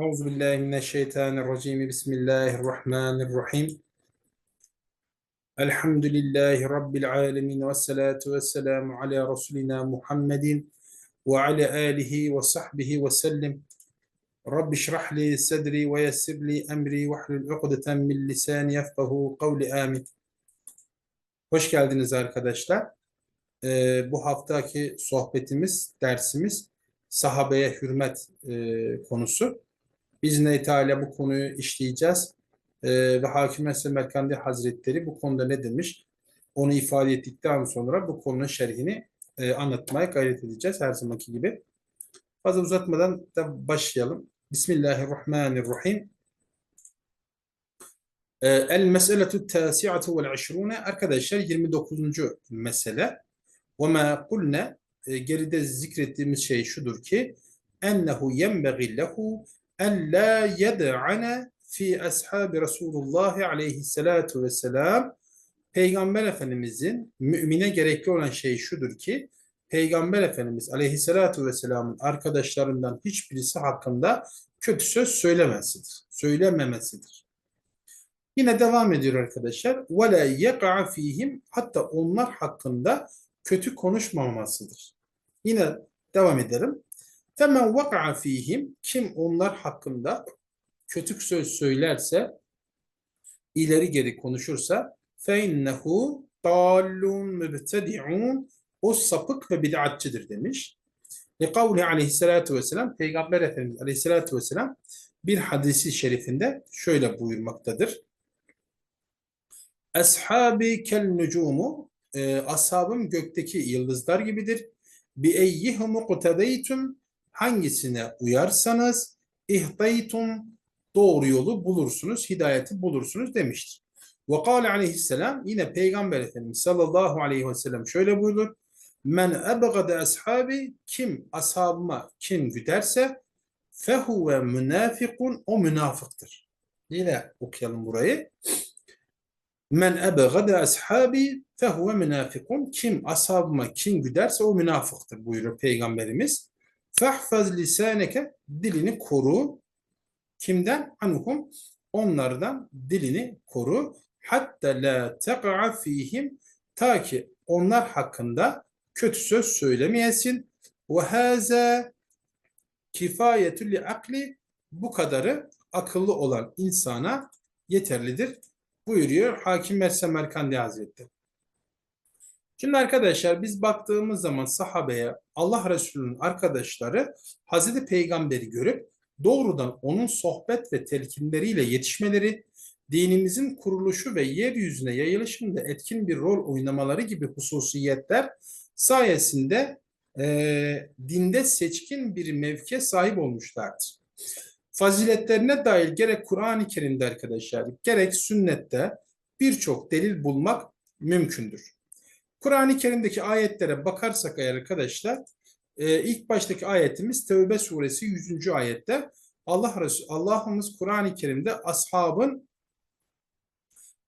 Euzu billahi mineşşeytanirracim. Bismillahirrahmanirrahim. Elhamdülillahi rabbil alamin ve salatu vesselamu ala resulina Muhammedin ve ala alihi ve sahbihi ve sellem. Rabbi şrah li sadri ve yessir li emri ve hlul ukdeten min lisani yefkahu kavli amin. Hoş geldiniz arkadaşlar. Ee, bu haftaki sohbetimiz, dersimiz sahabeye hürmet e, konusu. Biiznillahü Teala bu konuyu işleyeceğiz. Ee, ve Hakim Esem Merkandi Hazretleri bu konuda ne demiş? Onu ifade ettikten sonra bu konunun şerhini e, anlatmaya gayret edeceğiz her zamanki gibi. Fazla uzatmadan da başlayalım. Bismillahirrahmanirrahim. Ee, El meseletü tâsi'atu vel işrûne arkadaşlar 29. mesele. Ve mâ kulne geride zikrettiğimiz şey şudur ki ennehu yenbeği lehu en la yed'ane fi ashabi Resulullah aleyhissalatu vesselam Peygamber Efendimizin mümine gerekli olan şey şudur ki Peygamber Efendimiz aleyhissalatu vesselamın arkadaşlarından hiçbirisi hakkında kötü söz söylemesidir. Söylememesidir. Yine devam ediyor arkadaşlar. وَلَا يَقَعَ ف۪يهِمْ Hatta onlar hakkında kötü konuşmamasıdır. Yine devam edelim. Femen vaka'a fihim kim onlar hakkında kötü söz söylerse ileri geri konuşursa fe innehu dallun mübtedi'un o sapık ve bid'atçıdır demiş. Li kavli aleyhissalatu vesselam Peygamber Efendimiz aleyhissalatu vesselam bir hadisi şerifinde şöyle buyurmaktadır. Ashabi kel nucumu e, ashabım gökteki yıldızlar gibidir. Bi eyyihumu kutadeytum hangisine uyarsanız ihtaytum doğru yolu bulursunuz, hidayeti bulursunuz demiştir. Ve kâle aleyhisselam yine Peygamber Efendimiz sallallahu aleyhi ve sellem şöyle buyurur. Men ebgade ashabi kim ashabıma kim güderse fehuve münafikun o münafıktır. Yine okuyalım burayı. Men ebgade ashabi fehuve münafikun kim ashabıma kim güderse o münafıktır buyurur Peygamberimiz. Fahfaz lisaneke dilini koru. Kimden? Anhum. Onlardan dilini koru. Hatta la teqa'a fihim ta ki onlar hakkında kötü söz söylemeyesin. Ve haza kifayetü li akli bu kadarı akıllı olan insana yeterlidir buyuruyor Hakim Mersem Merkandi Hazretleri. Şimdi arkadaşlar biz baktığımız zaman sahabeye Allah Resulü'nün arkadaşları Hazreti Peygamber'i görüp doğrudan onun sohbet ve telkinleriyle yetişmeleri, dinimizin kuruluşu ve yeryüzüne yayılışında etkin bir rol oynamaları gibi hususiyetler sayesinde e, dinde seçkin bir mevkiye sahip olmuşlardır. Faziletlerine dair gerek Kur'an-ı Kerim'de arkadaşlar, gerek sünnette birçok delil bulmak mümkündür. Kur'an-ı Kerim'deki ayetlere bakarsak eğer arkadaşlar e, ilk baştaki ayetimiz Tevbe suresi 100. ayette Allah Resulü Allah'ımız Kur'an-ı Kerim'de ashabın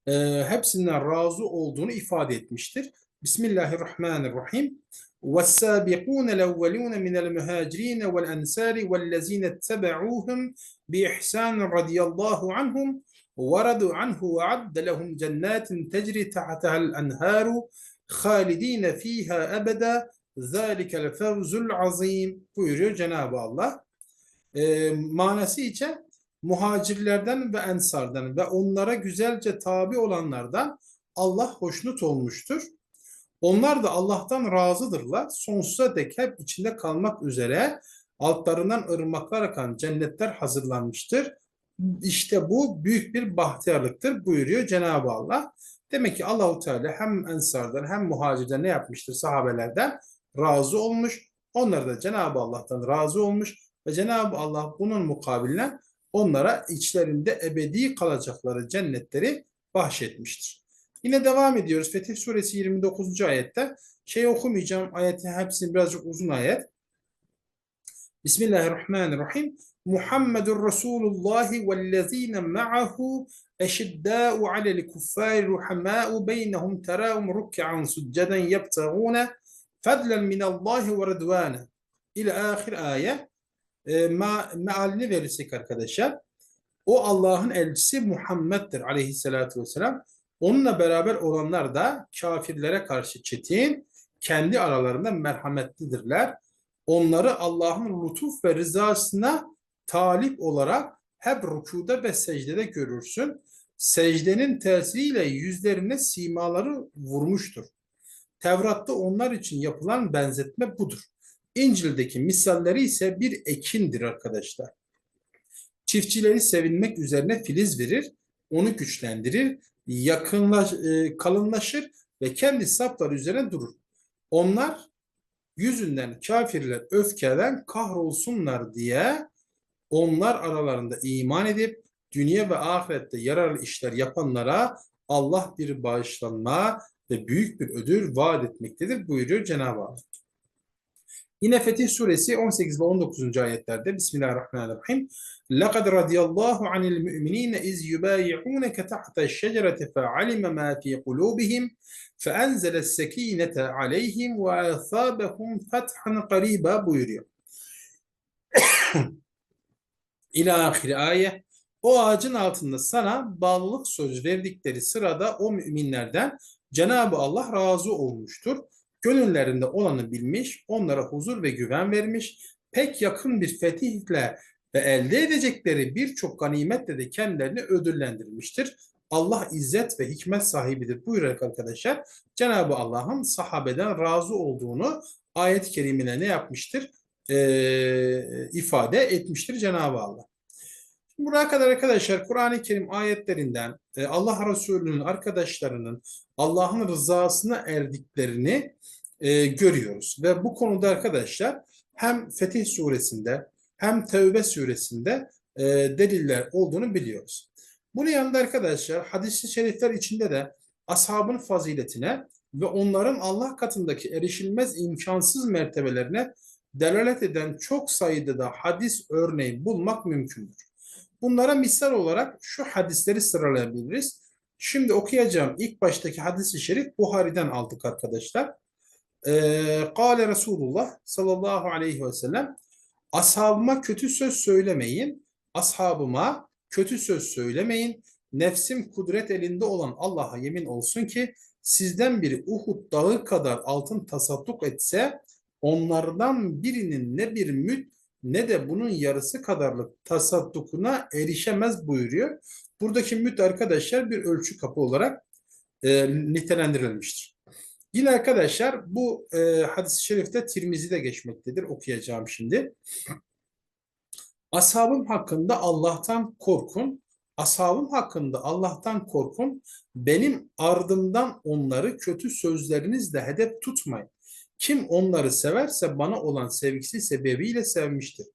e, hepsinden razı olduğunu ifade etmiştir. Bismillahirrahmanirrahim. وَالسَّابِقُونَ الْاَوَّلُونَ مِنَ الْمُهَاجِرِينَ وَالْاَنْسَارِ وَالَّذ۪ينَ اتَّبَعُوهُمْ بِإِحْسَانٍ رَضِيَ اللّٰهُ عَنْهُمْ وَرَدُوا عَنْهُ وَعَدَّ لَهُمْ جَنَّاتٍ تَجْرِي تَحْتَهَا الْاَنْهَارُ halidine fiha ebeda zalikel fevzul azim buyuruyor Cenab-ı Allah. E, manası için muhacirlerden ve ensardan ve onlara güzelce tabi olanlardan Allah hoşnut olmuştur. Onlar da Allah'tan razıdırlar. Sonsuza dek hep içinde kalmak üzere altlarından ırmaklar akan cennetler hazırlanmıştır. İşte bu büyük bir bahtiyarlıktır buyuruyor Cenab-ı Allah. Demek ki Allahu Teala hem ensardan hem muhacirden ne yapmıştır sahabelerden razı olmuş. Onlar da Cenab-ı Allah'tan razı olmuş ve Cenab-ı Allah bunun mukabiline onlara içlerinde ebedi kalacakları cennetleri bahşetmiştir. Yine devam ediyoruz. Fetih Suresi 29. ayette. Şey okumayacağım. Ayetin hepsini birazcık uzun ayet. Bismillahirrahmanirrahim. Muhammedur Resulullah vellezine ma'ahu eşiddâ'u alel kuffâri ruhamâ'u beynehum terâhum ruk'an succeden yebtagûne fadlen minallahi ve redvâne. İle ahir ayet. e, ma, mealini verirsek arkadaşlar o Allah'ın elçisi Muhammed'dir aleyhissalatü vesselam. Onunla beraber olanlar da kafirlere karşı çetin, kendi aralarında merhametlidirler. Onları Allah'ın lütuf ve rızasına talip olarak hep rükuda ve secdede görürsün. Secdenin tesiriyle yüzlerine simaları vurmuştur. Tevrat'ta onlar için yapılan benzetme budur. İncil'deki misalleri ise bir ekindir arkadaşlar. Çiftçileri sevinmek üzerine filiz verir, onu güçlendirir, yakınlaş, e, kalınlaşır ve kendi sapları üzerine durur. Onlar yüzünden kafirler öfkeden kahrolsunlar diye onlar aralarında iman edip dünya ve ahirette yararlı işler yapanlara Allah bir bağışlanma ve büyük bir ödül vaat etmektedir buyuruyor Cenab-ı Allah. Yine Fetih Suresi 18 ve 19. ayetlerde Bismillahirrahmanirrahim. لَقَدْ رَضِيَ اللّٰهُ عَنِ الْمُؤْمِنِينَ اِذْ يُبَايِعُونَكَ تَحْتَ الشَّجَرَةِ فَعَلِمَ مَا فِي قُلُوبِهِمْ فَاَنْزَلَ السَّك۪ينَةَ عَلَيْهِمْ وَاَثَابَهُمْ فَتْحًا قَرِيبًا buyuruyor. İlâ ahir ayet. O ağacın altında sana bağlılık söz verdikleri sırada o müminlerden Cenab-ı Allah razı olmuştur. Gönüllerinde olanı bilmiş, onlara huzur ve güven vermiş, pek yakın bir fetihle ve elde edecekleri birçok ganimetle de kendilerini ödüllendirmiştir. Allah izzet ve hikmet sahibidir buyurarak arkadaşlar Cenab-ı Allah'ın sahabeden razı olduğunu ayet-i kerimine ne yapmıştır? Ee, ifade etmiştir Cenab-ı Allah. Buraya kadar arkadaşlar Kur'an-ı Kerim ayetlerinden e, Allah Resulü'nün arkadaşlarının Allah'ın rızasına erdiklerini e, görüyoruz. Ve bu konuda arkadaşlar hem Fetih suresinde hem Tevbe suresinde e, deliller olduğunu biliyoruz. Bunun yanında arkadaşlar hadis-i şerifler içinde de ashabın faziletine ve onların Allah katındaki erişilmez imkansız mertebelerine delalet eden çok sayıda da hadis örneği bulmak mümkündür. Bunlara misal olarak şu hadisleri sıralayabiliriz. Şimdi okuyacağım ilk baştaki hadis-i şerif Buhari'den aldık arkadaşlar. Ee, Kale Resulullah sallallahu aleyhi ve sellem Ashabıma kötü söz söylemeyin. Ashabıma kötü söz söylemeyin. Nefsim kudret elinde olan Allah'a yemin olsun ki sizden biri Uhud dağı kadar altın tasadduk etse onlardan birinin ne bir müt ne de bunun yarısı kadarlık tasaddukuna erişemez buyuruyor. Buradaki müt arkadaşlar bir ölçü kapı olarak e, nitelendirilmiştir. Yine arkadaşlar bu e, hadis-i şerifte Tirmizi'de geçmektedir. Okuyacağım şimdi. Ashabım hakkında Allah'tan korkun. Ashabım hakkında Allah'tan korkun. Benim ardımdan onları kötü sözlerinizle hedef tutmayın. Kim onları severse bana olan sevgisi sebebiyle sevmiştir.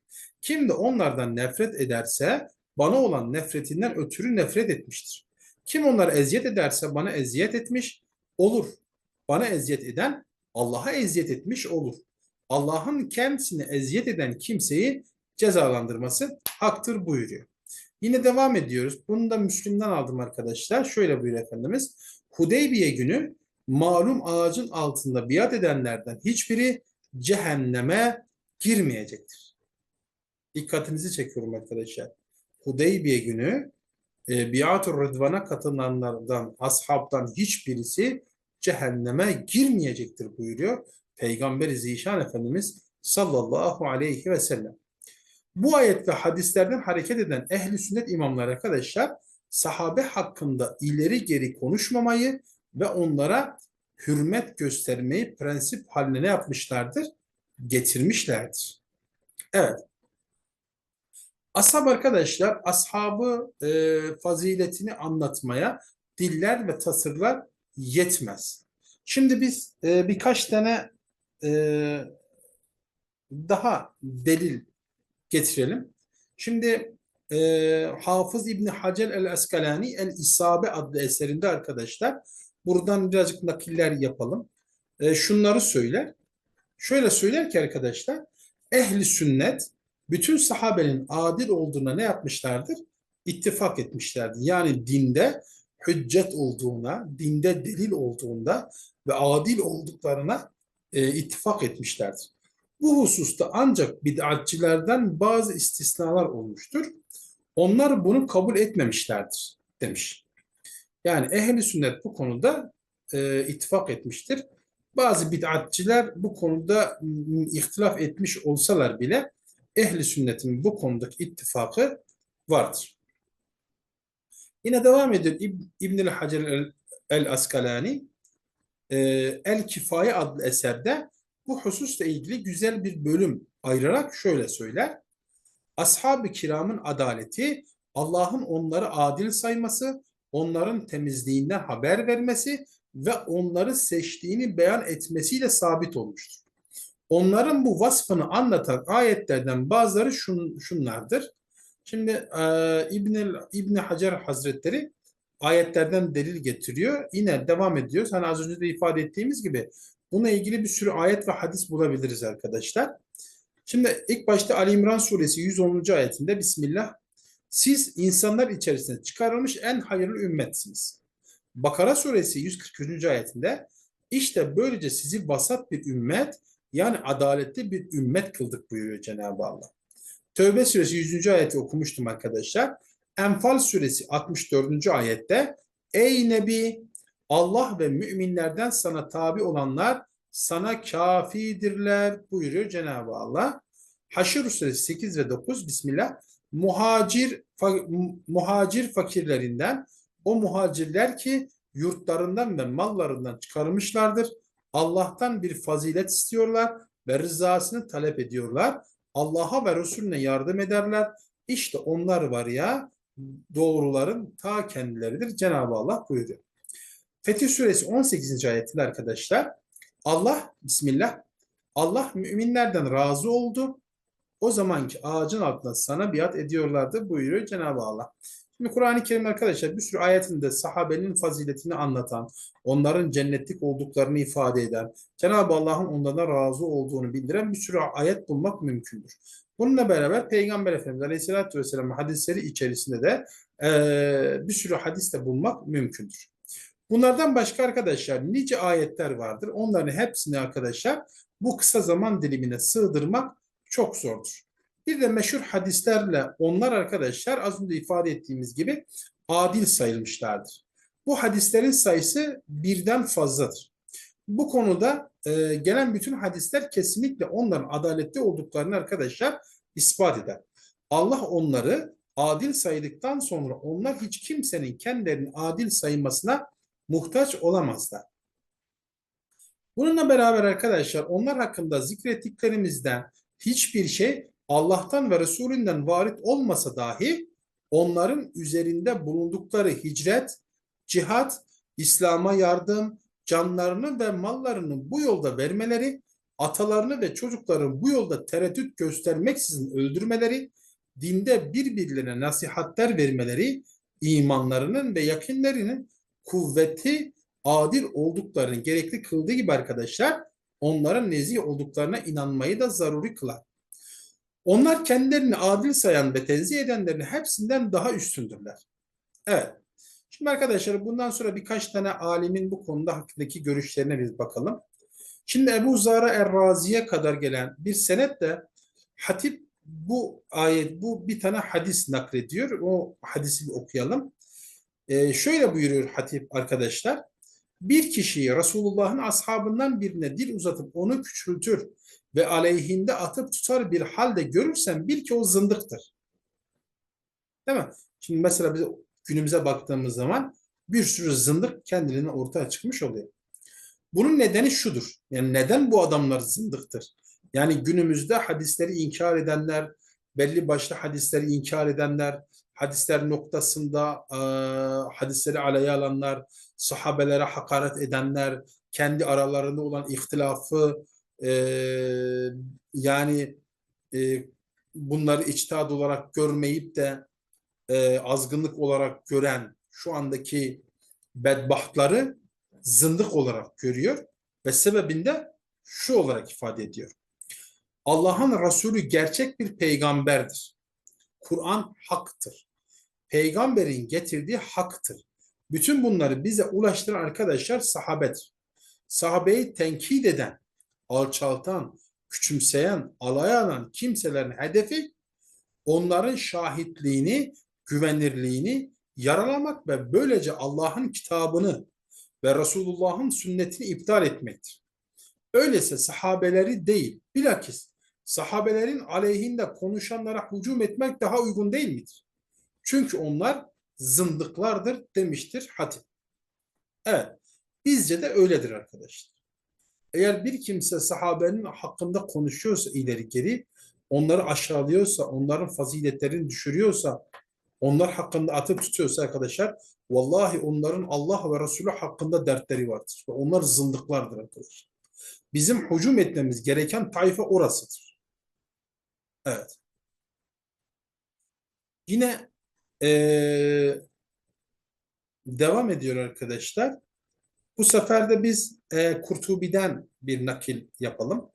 Kim de onlardan nefret ederse bana olan nefretinden ötürü nefret etmiştir. Kim onlara eziyet ederse bana eziyet etmiş olur. Bana eziyet eden Allah'a eziyet etmiş olur. Allah'ın kendisine eziyet eden kimseyi cezalandırması haktır buyuruyor. Yine devam ediyoruz. Bunu da Müslüm'den aldım arkadaşlar. Şöyle buyuruyor Efendimiz. Hudeybiye günü malum ağacın altında biat edenlerden hiçbiri cehenneme girmeyecektir. Dikkatinizi çekiyorum arkadaşlar. Hudeybiye günü e, biat-ı rıdvana katılanlardan, ashabtan hiçbirisi cehenneme girmeyecektir buyuruyor. Peygamber-i Zişan Efendimiz sallallahu aleyhi ve sellem. Bu ayet ve hadislerden hareket eden ehli sünnet imamlar arkadaşlar sahabe hakkında ileri geri konuşmamayı ve onlara hürmet göstermeyi prensip haline ne yapmışlardır? Getirmişlerdir. Evet. Ashab arkadaşlar ashabı e, faziletini anlatmaya diller ve tasırlar yetmez. Şimdi biz e, birkaç tane e, daha delil getirelim. Şimdi e, Hafız İbni Hacer el-Eskalani El-İsabe adlı eserinde arkadaşlar buradan birazcık nakiller yapalım. E, şunları söyler. Şöyle söyler ki arkadaşlar ehli sünnet bütün sahabenin adil olduğuna ne yapmışlardır? İttifak etmişlerdir. Yani dinde hüccet olduğuna, dinde delil olduğunda ve adil olduklarına e, ittifak etmişlerdir. Bu hususta ancak bid'atçilerden bazı istisnalar olmuştur. Onlar bunu kabul etmemişlerdir demiş. Yani ehli sünnet bu konuda e, ittifak etmiştir. Bazı bid'atçiler bu konuda ihtilaf etmiş olsalar bile ehli sünnetin bu konudaki ittifakı vardır. Yine devam ediyor İb İbnül Hacer el, el Askalani e, El Kifaye adlı eserde bu hususla ilgili güzel bir bölüm ayırarak şöyle söyler. Ashab-ı kiramın adaleti Allah'ın onları adil sayması, onların temizliğinden haber vermesi ve onları seçtiğini beyan etmesiyle sabit olmuştur. Onların bu vasfını anlatan ayetlerden bazıları şun, şunlardır. Şimdi e, İbn İbn Hacer Hazretleri ayetlerden delil getiriyor. Yine devam ediyoruz. Hani az önce de ifade ettiğimiz gibi bununla ilgili bir sürü ayet ve hadis bulabiliriz arkadaşlar. Şimdi ilk başta Ali İmran suresi 110. ayetinde Bismillah siz insanlar içerisinde çıkarılmış en hayırlı ümmetsiniz. Bakara suresi 143. ayetinde işte böylece sizi vasat bir ümmet yani adaletli bir ümmet kıldık buyuruyor Cenab-ı Allah. Tövbe suresi 100. ayeti okumuştum arkadaşlar. Enfal suresi 64. ayette Ey Nebi Allah ve müminlerden sana tabi olanlar sana kafidirler buyuruyor Cenab-ı Allah. Haşr suresi 8 ve 9 Bismillah muhacir fa, muhacir fakirlerinden o muhacirler ki yurtlarından ve mallarından çıkarılmışlardır. Allah'tan bir fazilet istiyorlar ve rızasını talep ediyorlar. Allah'a ve Resulüne yardım ederler. İşte onlar var ya doğruların ta kendileridir. Cenab-ı Allah buyuruyor. Fetih Suresi 18. ayetinde arkadaşlar Allah, Bismillah, Allah müminlerden razı oldu. O zamanki ağacın altında sana biat ediyorlardı buyuruyor Cenab-ı Allah. Şimdi Kur'an-ı Kerim arkadaşlar bir sürü ayetinde sahabenin faziletini anlatan, onların cennetlik olduklarını ifade eden, Cenab-ı Allah'ın onlardan razı olduğunu bildiren bir sürü ayet bulmak mümkündür. Bununla beraber Peygamber Efendimiz Aleyhisselatü Vesselam hadisleri içerisinde de e, bir sürü hadis de bulmak mümkündür. Bunlardan başka arkadaşlar nice ayetler vardır. Onların hepsini arkadaşlar bu kısa zaman dilimine sığdırmak çok zordur. Bir de meşhur hadislerle onlar arkadaşlar az önce ifade ettiğimiz gibi adil sayılmışlardır. Bu hadislerin sayısı birden fazladır. Bu konuda e, gelen bütün hadisler kesinlikle onların adaletli olduklarını arkadaşlar ispat eder. Allah onları adil saydıktan sonra onlar hiç kimsenin kendilerini adil sayılmasına muhtaç olamazlar. Bununla beraber arkadaşlar onlar hakkında zikrettiklerimizden hiçbir şey Allah'tan ve Resulünden varit olmasa dahi onların üzerinde bulundukları hicret, cihat, İslam'a yardım, canlarını ve mallarını bu yolda vermeleri, atalarını ve çocuklarını bu yolda tereddüt göstermeksizin öldürmeleri, dinde birbirlerine nasihatler vermeleri, imanlarının ve yakınlarının kuvveti adil olduklarını gerekli kıldığı gibi arkadaşlar onların nezih olduklarına inanmayı da zaruri kılar. Onlar kendilerini adil sayan ve tenzih edenlerin hepsinden daha üstündürler. Evet. Şimdi arkadaşlar bundan sonra birkaç tane alimin bu konuda hakkındaki görüşlerine biz bakalım. Şimdi Ebu Zara Errazi'ye kadar gelen bir senetle Hatip bu ayet, bu bir tane hadis naklediyor. O hadisi bir okuyalım. Ee, şöyle buyuruyor Hatip arkadaşlar. Bir kişiyi Resulullah'ın ashabından birine dil uzatıp onu küçültür ve aleyhinde atıp tutar bir halde görürsen bil ki o zındıktır. Değil mi? Şimdi mesela biz günümüze baktığımız zaman bir sürü zındık kendiliğinden ortaya çıkmış oluyor. Bunun nedeni şudur. Yani neden bu adamlar zındıktır? Yani günümüzde hadisleri inkar edenler, belli başlı hadisleri inkar edenler, hadisler noktasında e, hadisleri alaya alanlar, sahabelere hakaret edenler, kendi aralarında olan ihtilafı e, yani e, bunları içtihat olarak görmeyip de e, azgınlık olarak gören şu andaki bedbahtları zındık olarak görüyor ve sebebinde şu olarak ifade ediyor. Allah'ın Resulü gerçek bir peygamberdir. Kur'an haktır. Peygamberin getirdiği haktır. Bütün bunları bize ulaştıran arkadaşlar sahabedir. Sahabeyi tenkit eden, alçaltan, küçümseyen, alay alan kimselerin hedefi onların şahitliğini, güvenirliğini yaralamak ve böylece Allah'ın kitabını ve Resulullah'ın sünnetini iptal etmektir. Öyleyse sahabeleri değil, bilakis sahabelerin aleyhinde konuşanlara hücum etmek daha uygun değil midir? Çünkü onlar zındıklardır demiştir Hatip. Evet, bizce de öyledir arkadaşlar. Eğer bir kimse sahabenin hakkında konuşuyorsa ileri geri, onları aşağılıyorsa, onların faziletlerini düşürüyorsa, onlar hakkında atıp tutuyorsa arkadaşlar, vallahi onların Allah ve Resulü hakkında dertleri vardır. Onlar zındıklardır arkadaşlar. Bizim hücum etmemiz gereken tayfa orasıdır. Evet. Yine ee, devam ediyor arkadaşlar. Bu sefer de biz e, Kurtubi'den bir nakil yapalım.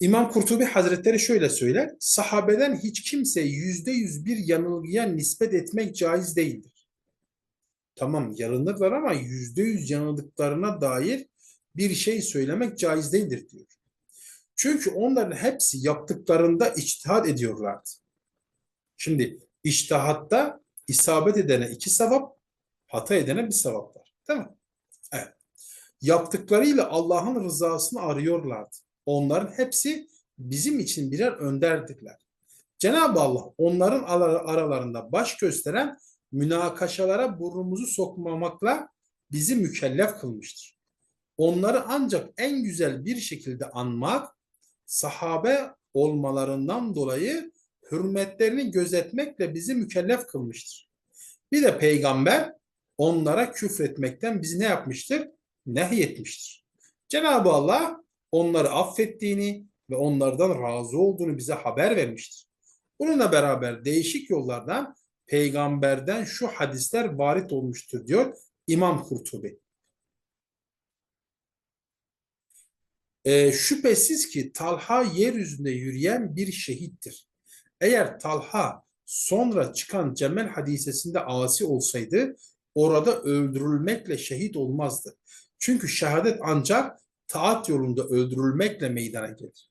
İmam Kurtubi Hazretleri şöyle söyler. Sahabeden hiç kimse yüzde yüz bir yanılgıya nispet etmek caiz değildir. Tamam yanılırlar ama yüzde yüz yanıldıklarına dair bir şey söylemek caiz değildir diyor. Çünkü onların hepsi yaptıklarında içtihat ediyorlardı. Şimdi içtihatta isabet edene iki sevap, hata edene bir sevap var. Değil mi? Evet. Yaptıklarıyla Allah'ın rızasını arıyorlardı. Onların hepsi bizim için birer önderdirler. Cenab-ı Allah onların aralarında baş gösteren münakaşalara burnumuzu sokmamakla bizi mükellef kılmıştır. Onları ancak en güzel bir şekilde anmak, sahabe olmalarından dolayı hürmetlerini gözetmekle bizi mükellef kılmıştır. Bir de peygamber onlara küfretmekten bizi ne yapmıştır? Nehyetmiştir. Cenab-ı Allah onları affettiğini ve onlardan razı olduğunu bize haber vermiştir. Bununla beraber değişik yollardan peygamberden şu hadisler varit olmuştur diyor İmam Kurtubi. E, şüphesiz ki Talha yeryüzünde yürüyen bir şehittir. Eğer Talha sonra çıkan Cemel hadisesinde asi olsaydı orada öldürülmekle şehit olmazdı. Çünkü şehadet ancak taat yolunda öldürülmekle meydana gelir.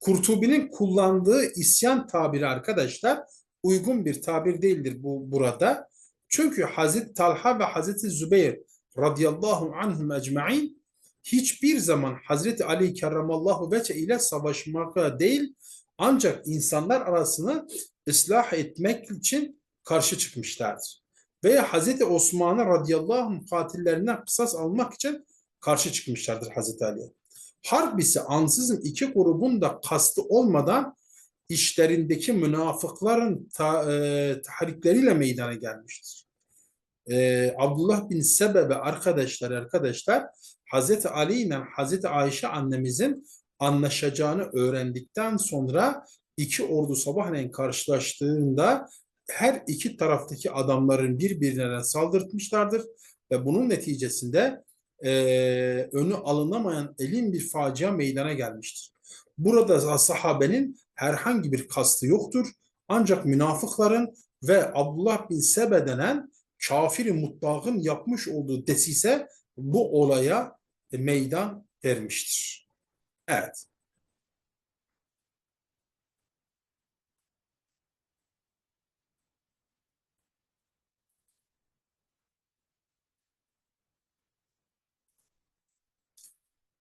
Kurtubi'nin kullandığı isyan tabiri arkadaşlar uygun bir tabir değildir bu burada. Çünkü Hazreti Talha ve Hazreti Zübeyir radıyallahu anhum ecmain hiçbir zaman Hazreti Ali kerramallahu veçe ile savaşmakla değil ancak insanlar arasını ıslah etmek için karşı çıkmışlardır. Veya Hazreti Osman'ı radıyallahu anh katillerinden kısas almak için karşı çıkmışlardır Hazreti Ali'ye. Harp ise ansızın iki grubun da kastı olmadan işlerindeki münafıkların ta, e, tahrikleriyle meydana gelmiştir. E, Abdullah bin Sebe ve arkadaşlar arkadaşlar Hazreti Ali ile Hazreti Ayşe annemizin anlaşacağını öğrendikten sonra iki ordu sabahleyin karşılaştığında her iki taraftaki adamların birbirlerine saldırtmışlardır ve bunun neticesinde e, önü alınamayan elin bir facia meydana gelmiştir. Burada sahabenin herhangi bir kastı yoktur. Ancak münafıkların ve Abdullah bin Sebe denen kafiri mutlakın yapmış olduğu desise bu olaya meydan vermiştir. Evet.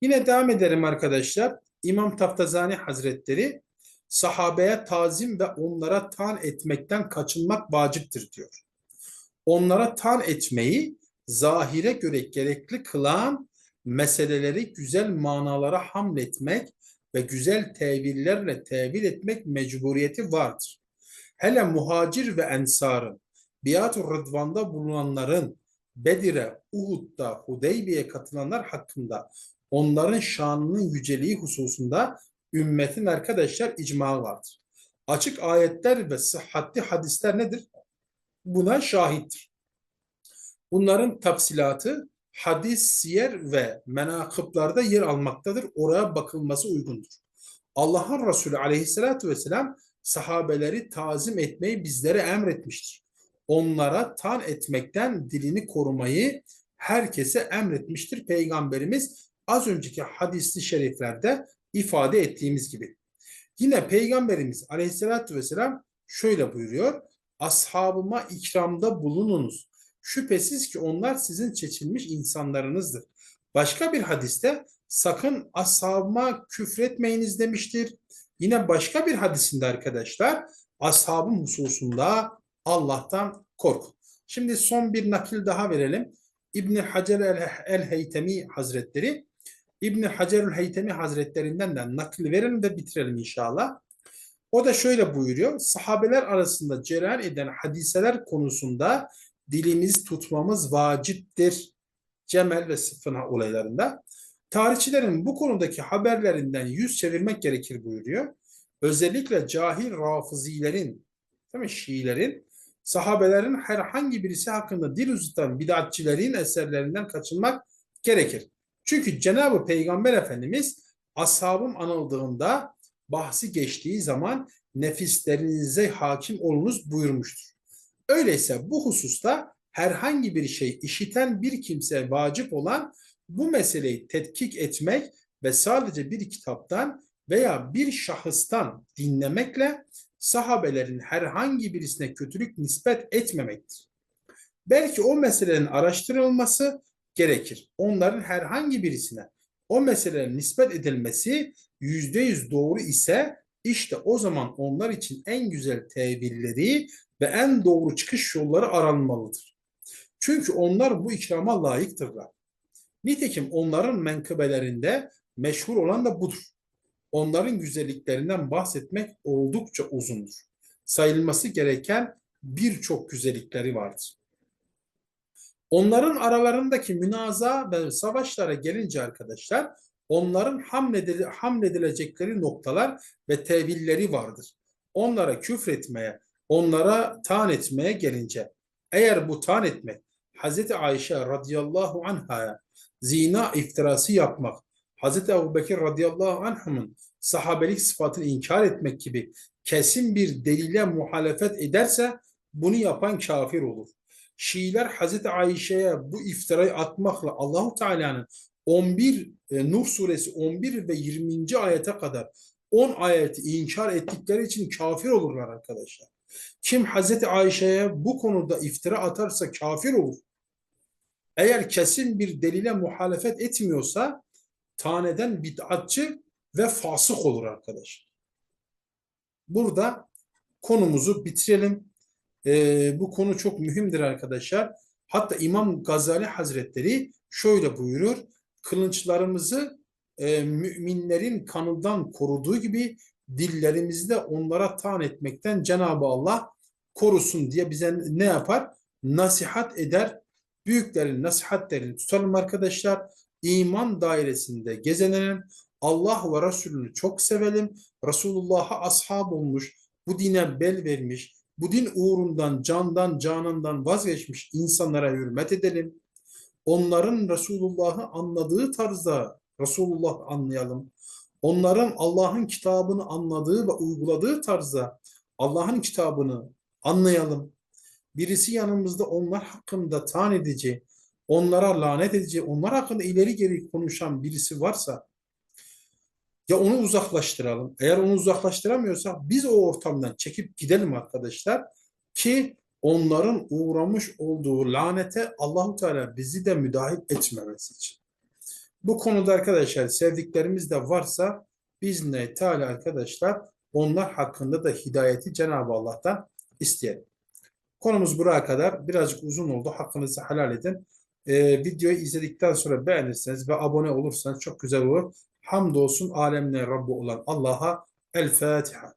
Yine devam edelim arkadaşlar. İmam Taftazani Hazretleri sahabeye tazim ve onlara tan etmekten kaçınmak vaciptir diyor. Onlara tan etmeyi zahire göre gerekli kılan meseleleri güzel manalara hamletmek ve güzel tevillerle tevil etmek mecburiyeti vardır. Hele muhacir ve ensarın, biat-ı rıdvanda bulunanların, Bedir'e, Uhud'da, Hudeybiye katılanlar hakkında onların şanının yüceliği hususunda ümmetin arkadaşlar icma vardır. Açık ayetler ve sıhhatli hadisler nedir? Buna şahittir. Bunların tafsilatı hadis, siyer ve menakıplarda yer almaktadır. Oraya bakılması uygundur. Allah'ın Resulü aleyhissalatü vesselam sahabeleri tazim etmeyi bizlere emretmiştir. Onlara tan etmekten dilini korumayı herkese emretmiştir. Peygamberimiz az önceki hadisli şeriflerde ifade ettiğimiz gibi. Yine Peygamberimiz Aleyhisselatü Vesselam şöyle buyuruyor. Ashabıma ikramda bulununuz. Şüphesiz ki onlar sizin seçilmiş insanlarınızdır. Başka bir hadiste sakın ashabıma küfretmeyiniz demiştir. Yine başka bir hadisinde arkadaşlar ashabım hususunda Allah'tan korkun. Şimdi son bir nakil daha verelim. İbn Hacer el-Heytemi Hazretleri İbn Hacer el-Heytemi Hazretlerinden de nakil verelim ve bitirelim inşallah. O da şöyle buyuruyor. Sahabeler arasında cereyan eden hadiseler konusunda dilimiz tutmamız vaciptir. Cemel ve Sıfına olaylarında. Tarihçilerin bu konudaki haberlerinden yüz çevirmek gerekir buyuruyor. Özellikle cahil rafızilerin, değil mi, Şiilerin, sahabelerin herhangi birisi hakkında dil uzutan bidatçilerin eserlerinden kaçınmak gerekir. Çünkü Cenab-ı Peygamber Efendimiz ashabım anıldığında bahsi geçtiği zaman nefislerinize hakim olunuz buyurmuştur. Öyleyse bu hususta herhangi bir şey işiten bir kimse vacip olan bu meseleyi tetkik etmek ve sadece bir kitaptan veya bir şahıstan dinlemekle sahabelerin herhangi birisine kötülük nispet etmemektir. Belki o meselenin araştırılması gerekir. Onların herhangi birisine o meselelerin nispet edilmesi yüzde yüz doğru ise işte o zaman onlar için en güzel tevilleri ve en doğru çıkış yolları aranmalıdır. Çünkü onlar bu ikrama layıktırlar. Nitekim onların menkıbelerinde meşhur olan da budur. Onların güzelliklerinden bahsetmek oldukça uzundur. Sayılması gereken birçok güzellikleri vardır. Onların aralarındaki münaza ve savaşlara gelince arkadaşlar onların hamledile, hamledilecekleri noktalar ve tevilleri vardır. Onlara küfretmeye, onlara taan etmeye gelince eğer bu taan etmek Hz. Ayşe radıyallahu anh'a zina iftirası yapmak, Hz. Ebu Bekir radıyallahu anh'ın sahabelik sıfatını inkar etmek gibi kesin bir delile muhalefet ederse bunu yapan kafir olur. Şiiler Hazreti Ayşe'ye bu iftirayı atmakla Allahu Teala'nın 11 e, Nur suresi 11 ve 20. ayete kadar 10 ayeti inkar ettikleri için kafir olurlar arkadaşlar. Kim Hazreti Ayşe'ye bu konuda iftira atarsa kafir olur. Eğer kesin bir delile muhalefet etmiyorsa taneden bid'atçı ve fasık olur arkadaşlar. Burada konumuzu bitirelim. Ee, bu konu çok mühimdir arkadaşlar. Hatta İmam Gazali Hazretleri şöyle buyurur. Kılınçlarımızı e, müminlerin kanından koruduğu gibi dillerimizi de onlara taan etmekten Cenab-ı Allah korusun diye bize ne yapar? Nasihat eder. Büyüklerin nasihatlerini tutalım arkadaşlar. İman dairesinde gezenelim. Allah ve Resulünü çok sevelim. Resulullah'a ashab olmuş, bu dine bel vermiş, bu din uğrundan, candan, canından vazgeçmiş insanlara hürmet edelim. Onların Resulullah'ı anladığı tarzda Resulullah anlayalım. Onların Allah'ın kitabını anladığı ve uyguladığı tarzda Allah'ın kitabını anlayalım. Birisi yanımızda onlar hakkında tan edici, onlara lanet edici, onlar hakkında ileri geri konuşan birisi varsa ya onu uzaklaştıralım. Eğer onu uzaklaştıramıyorsak biz o ortamdan çekip gidelim arkadaşlar ki onların uğramış olduğu lanete Allahu Teala bizi de müdahil etmemesi için. Bu konuda arkadaşlar sevdiklerimiz de varsa biz ne Teala arkadaşlar onlar hakkında da hidayeti Cenab-ı Allah'tan isteyelim. Konumuz buraya kadar. Birazcık uzun oldu. Hakkınızı helal edin. Ee, videoyu izledikten sonra beğenirseniz ve abone olursanız çok güzel olur. Hamdolsun alemler Rabbi olan Allah'a. El Fatiha.